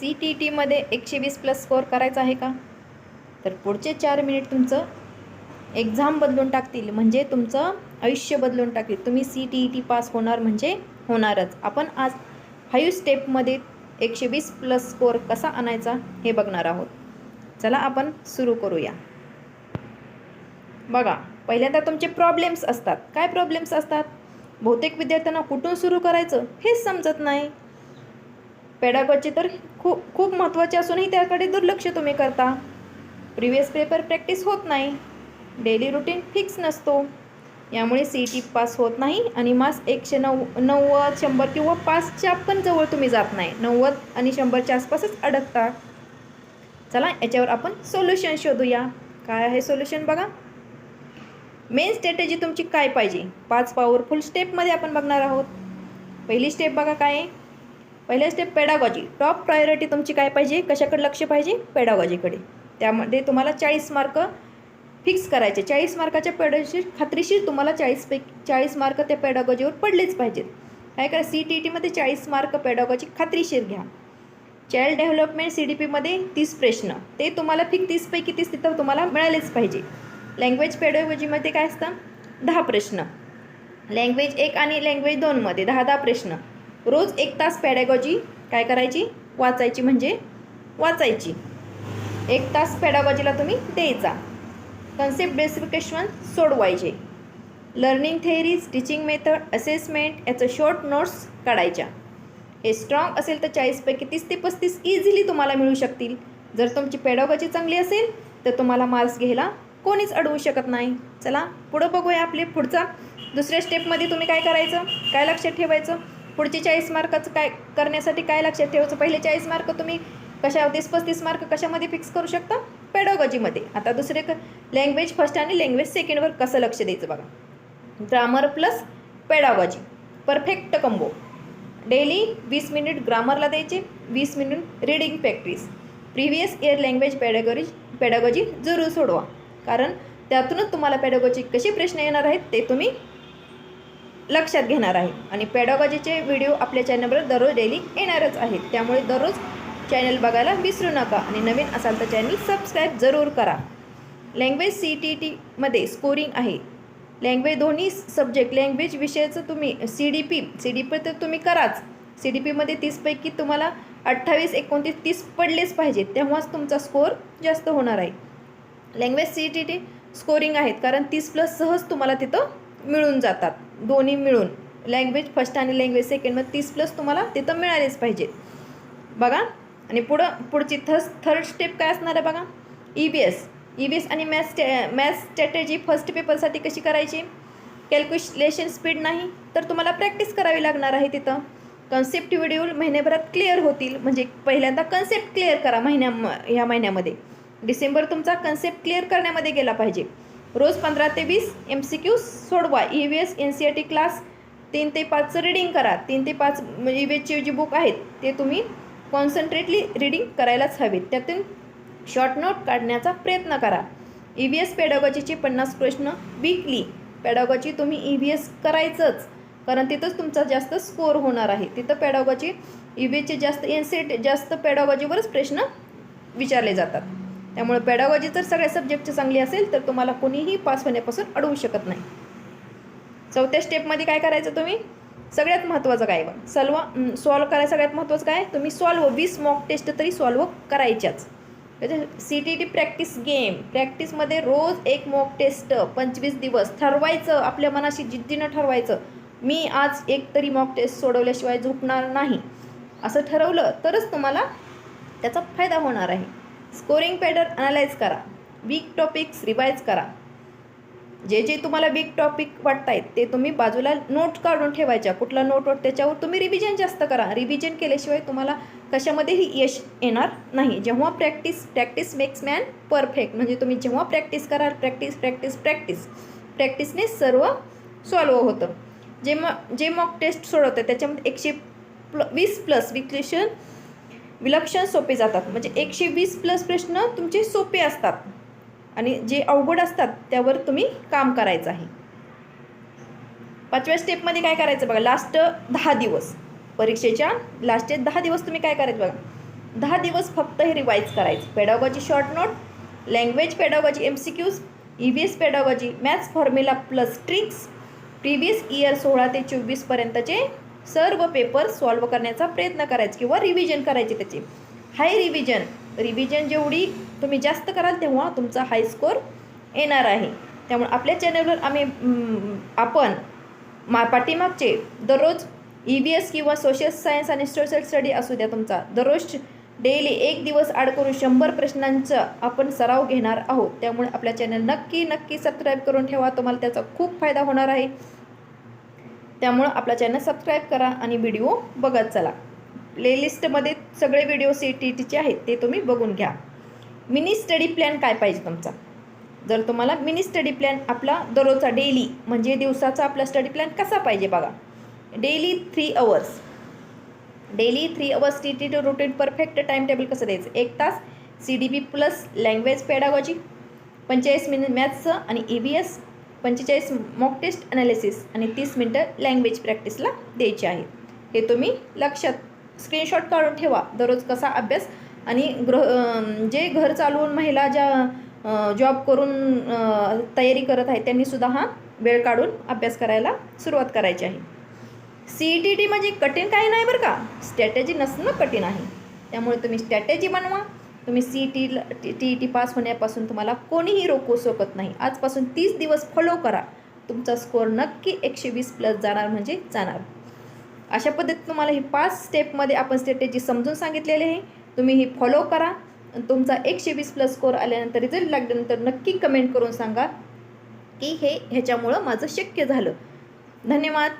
C T टीमध्ये एकशे वीस प्लस स्कोअर करायचा आहे का? तर पुढचे चार मिनिट तुमचं एक्झाम बदलून टाकतील. म्हणजे तुमचं आयुष्य बदलून टाकतील. तुम्ही C T E T pass होणार म्हणजे होणारच. आपण आज फाईव्ह स्टेपमध्ये एकशे वीस प्लस स्कोअर कसा आणायचा हे बघणार आहोत. चला आपण सुरू करूया. बघा पहिल्यांदा तुमचे प्रॉब्लेम्स असतात. काय प्रॉब्लेम्स असतात? बहुतेक विद्यार्थ्यांना कुठून सुरू करायचं हेच समजत नाही. पेडागॉजी तर खूप खूप महत्त्वाचे असूनही त्याकडे दुर्लक्ष तुम्ही करता. प्रिव्हियस पेपर प्रॅक्टिस होत नाही. डेली रुटीन फिक्स नसतो. यामुळे सी टी पास होत नाही आणि मास एकशे नऊ नव्वद शंभर किंवा पाचच्या पण जवळ तुम्ही जात नाही. नव्वद आणि शंभरच्या आसपासच अडकता. चला याच्यावर आपण सोल्युशन शोधूया. काय आहे सोल्युशन बघा? मेन स्ट्रॅटेजी तुमची काय पाहिजे? पाच पॉवरफुल स्टेपमध्ये आपण बघणार आहोत. पहिली स्टेप बघा काय आहे? पहिल्या स्टेप पेडागॉजी टॉप प्रायोरिटी तुमची काय पाहिजे? कशाकडे लक्ष पाहिजे? पेडागॉजीकडे त्यामध्ये तुम्हाला चाळीस मार्क फिक्स करायचे. चाळीस मार्काच्या पेडाशी खात्रीशीर तुम्हाला चाळीस पैकी चाळीस मार्क त्या पेडागॉजीवर पडलेच पाहिजेत. काय करा सी टी टीमध्ये चाळीस मार्क पेडागॉजी खात्रीशीर घ्या. चाइल्ड डेव्हलपमेंट सी डी पीमध्ये तीस प्रश्न. ते तुम्हाला फिक तीसपैकी तीस तिथं तुम्हाला मिळालेच पाहिजे. लँग्वेज पेडागॉजीमध्ये काय असतं? दहा प्रश्न. लँग्वेज एक आणि लँग्वेज दोनमध्ये दहा दहा प्रश्न. रोज एक तास पॅडॅगॉजी काय करायची? वाचायची म्हणजे वाचायची. एक तास पॅडागॉजीला तुम्ही द्यायचा. कन्सेप्ट बेसिफिकेशन सोडवायचे. Learning theories teaching method assessment याचं शॉर्ट नोट्स काढायच्या. हे स्ट्रॉंग असेल तर चाळीसपैकी तीस ते पस्तीस इझिली तुम्हाला मिळू शकतील. जर तुमची पॅडॉगॉजी चांगली असेल तर तुम्हाला मार्क्स घ्यायला कोणीच अडवू शकत नाही. चला पुढं बघूया आपले पुढचा दुसऱ्या स्टेपमध्ये तुम्ही काय करायचं? काय लक्षात ठेवायचं? पुढचे चाळीस मार्काचं काय करण्यासाठी काय लक्षात ठेवायचं? पहिले चाळीस मार्क तुम्ही कशा तीस पस्तीस मार्क कशामध्ये फिक्स करू शकता? पेडॉगॉजीमध्ये आता दुसरे क लँग्वेज फर्स्ट आणि लँग्वेज सेकंडवर कसं लक्ष द्यायचं बघा. Grammar plus pedagogy perfect combo daily वीस मिनिट ग्रामरला द्यायचे वीस minute reading practice previous year language pedagogy pedagogy जरूर सोडवा. कारण त्यातूनच तुम्हाला पेडॉगॉजी कसे प्रश्न येणार आहेत ते तुम्ही लक्षात घेणार आहे. आणि पेडॉगॉजीचे व्हिडिओ आपल्या चॅनलवर दररोज डेली येणारच आहेत. त्यामुळे दररोज चॅनल बघायला विसरू नका. आणि नवीन असाल तर चॅनल सबस्क्राईब जरूर करा. लँग्वेज सी टी टीमध्ये स्कोरिंग आहे. लँग्वेज दोन्ही सब्जेक्ट लँग्वेज विषयाचं तुम्ही C D P C D P तर तुम्ही कराच. सी डी पीमध्ये तीसपैकी तुम्हाला अठ्ठावीस एकोणतीस तीस पडलेच पाहिजेत. तेव्हाच तुमचा स्कोअर जास्त होणार आहे. Language C T T scoring आहेत. कारण तीस प्लस सहज तुम्हाला तिथं मिळून जातात. दोन्ही मिळून. लँग्वेज फर्स्ट आणि लँग्वेज सेकंड मग तीस प्लस तुम्हाला तिथं मिळालेच पाहिजेत बघा. आणि पुढं पुढची थ थर्ड स्टेप काय असणार आहे बघा? E B S E B S आणि मॅथ्स मॅथ्स स्ट्रॅटेजी फर्स्ट पेपरसाठी कशी करायची? कॅल्क्युलेशन स्पीड नाही तर तुम्हाला प्रॅक्टिस करावी लागणार आहे तिथं. कन्सेप्ट व्हिडिओ महिन्याभरात क्लिअर होतील. म्हणजे पहिल्यांदा कन्सेप्ट क्लिअर करा महिन्या ह्या महिन्यामध्ये. डिसेंबर तुमचा कन्सेप्ट क्लिअर करण्यामध्ये गेला पाहिजे. रोज पंधरा ते वीस एम सी क्यू सोडवा. E V S N C R T class तीन ते पाचचं रिडिंग करा. तीन ते पाच ई व्ही एसचे जे बुक आहेत ते तुम्ही कॉन्सन्ट्रेटली रिडिंग करायलाच हवेत. त्यातून शॉर्ट नोट काढण्याचा प्रयत्न करा. ई व्ही एस पॅडॉगॉजीचे पन्नास प्रश्न वीकली पॅडॉगॉजी तुम्ही ई व्ही एस करायचंच कारण तिथंच तुमचा जास्त स्कोअर होणार आहे. तिथं पॅडॉगॉजी ई व्ही एसचे जास्त एन सी जास्त पॅडॉगॉजीवरच प्रश्न विचारले जातात. त्यामुळे पेडॉगॉजी जर सगळ्या सब्जेक्टची चांगली असेल तर तुम्हाला कोणीही पास होण्यापासून अडवू शकत नाही. चौथ्या स्टेपमध्ये काय करायचं तुम्ही? सगळ्यात महत्त्वाचं काय बघ? सल्वा सॉल्व करायला सगळ्यात महत्त्वाचं काय? तुम्ही सॉल्व वीस मॉक टेस्ट तरी सॉल्व करायच्याच. त्याच्या C T T practice game प्रॅक्टिसमध्ये रोज एक मॉक टेस्ट पंचवीस दिवस ठरवायचं आपल्या मनाशी जिद्दीनं ठरवायचं. मी आज एक तरी मॉक टेस्ट सोडवल्याशिवाय झोपणार नाही. असं ठरवलं तरच तुम्हाला त्याचा फायदा होणार आहे. स्कोरिंग पॅटर्न अनालाइज करा. वीक टॉपिक्स रिवाईज करा. जे जे तुम्हाला वीक टॉपिक वाटत आहेत ते तुम्ही बाजूला नोट काढून ठेवायच्या. कुठला नोट वाट त्याच्यावर तुम्ही रिव्हिजन जास्त करा. रिव्हिजन केल्याशिवाय तुम्हाला कशामध्येही यश येणार नाही. जेव्हा practice practice makes man perfect म्हणजे तुम्ही जेव्हा प्रॅक्टिस कराल प्रॅक्टिस प्रॅक्टिस प्रॅक्टिस प्रॅक्टिसने सर्व सॉल्व होतं. जे म जे मॉक टेस्ट सोडवतं त्याच्यामध्ये एकशे प्ल वीस प्लस विक्लेशन विलक्षण सोपे जातात. म्हणजे एकशे वीस प्लस प्रश्न तुमचे सोपे असतात. आणि जे अवघड असतात त्यावर तुम्ही काम करायचं आहे. पाचव्या स्टेपमध्ये काय करायचं बघा लास्ट दहा दिवस. परीक्षेच्या लास्टचे दहा दिवस तुम्ही काय करायचं बघा. दहा दिवस फक्त हे रिवाईज करायचं. Pedagogy short note language pedagogy M C Qs E V S pedagogy maths formula plus tricks previous year सोळा ते चोवीसपर्यंतचे सर्व पेपर सॉल्व करण्याचा प्रयत्न करायचा किंवा रिव्हिजन करायचे त्याचे. हाय रिव्हिजन रिव्हिजन जेवढी तुम्ही जास्त कराल तेव्हा तुमचा हाय स्कोर येणार आहे. त्यामुळे आपल्या चॅनलवर आम्ही आपण मा पाठीमागचे दररोज ई बी एस किंवा सोशल सायन्स आणि सोशल स्टडी असू द्या तुमचा. दररोज डेली एक दिवस आड करून शंभर प्रश्नांचा आपण सराव घेणार आहोत. त्यामुळे आपल्या चॅनल नक्की नक्की सबस्क्राईब करून ठेवा. तुम्हाला त्याचा खूप फायदा होणार आहे. त्यामुळं आपला चॅनल सबस्क्राईब करा आणि व्हिडिओ बघत चला. प्लेलिस्टमध्ये सगळे व्हिडिओ सी टी टीचे आहेत ते तुम्ही बघून घ्या. मिनी स्टडी प्लॅन काय पाहिजे तुमचा? जर तुम्हाला मिनी स्टडी प्लॅन आपला दररोजचा डेली म्हणजे दिवसाचा आपला स्टडी प्लॅन कसा पाहिजे बघा. Daily three hours daily three hours T T routine perfect time table कसं द्यायचं? एक तास C D B plus language pedagogy पंचेचाळीस मिनिट मॅथ्सचं आणि ई व्ही एस पंचेचाळीस मॉक टेस्ट अनालिसिस आणि तीस मिनटं लँग्वेज प्रॅक्टिसला द्यायची आहे. हे तुम्ही लक्षात स्क्रीनशॉट काढून ठेवा. दररोज कसा अभ्यास आणि गृह जे घर चालवून महिला ज्या जॉब करून तयारी करत आहेत त्यांनीसुद्धा हा वेळ काढून अभ्यास करायला सुरुवात करायची आहे. सी ई टी टी म्हणजे कठीण काही नाही बरं का. स्ट्रॅटेजी नसणं कठीण आहे. त्यामुळे तुम्ही स्ट्रॅटेजी बनवा. तुम्ही C T T E T pass होण्यापासून तुम्हाला कोणीही रोखू शकत नाही. आजपासून तीस दिवस फॉलो करा. तुमचा स्कोअर नक्की एकशे वीस प्लस जाणार म्हणजे जाणार. अशा पद्धतीत तुम्हाला ही पाच स्टेपमध्ये आपण स्ट्रॅटेजी समजून सांगितलेली आहे. तुम्ही ही फॉलो करा. आणि तुमचा एकशे वीस प्लस स्कोअर आल्यानंतर रिझल्ट लागल्यानंतर नक्की कमेंट करून सांगा की हे ह्याच्यामुळं माझं शक्य झालं. धन्यवाद.